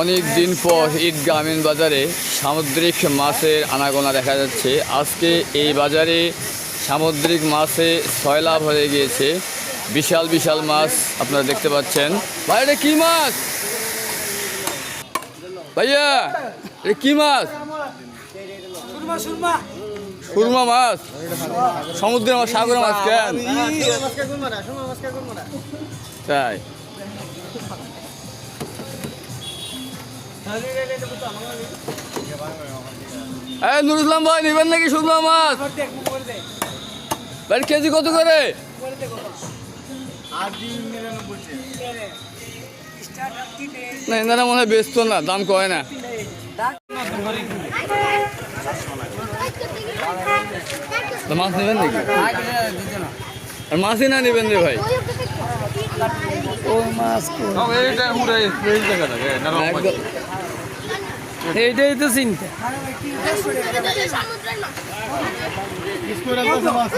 অনেক দিন পর ঈদ গ্রামীণ বাজারে সামুদ্রিক মাছের আনাগোনা দেখা যাচ্ছে। আজকে এই বাজারে সামুদ্রিক মাছে ছয় লাভ হয়ে গিয়েছে। বিশাল বিশাল মাছ আপনারা দেখতে পাচ্ছেন। ভাই এটা কি মাছ? ভাইয়া এটা কি মাছ? সুরমা মাছ? সমুদ্রের মাছ সাগরের মাছ কেন? তাই। নুর ইসলাম ভাই নেবেন নাকি শুকনো মাছ? ভাই কেজি কত করে? না এনারা মনে হয় ব্যস্ত না দাম কয় না। মাছ নেবেন নাকি? আর মাছই না নেবেন রে ভাই। ও মাছ এইটাই তো চিন্তা। সমুদ্রের মাছ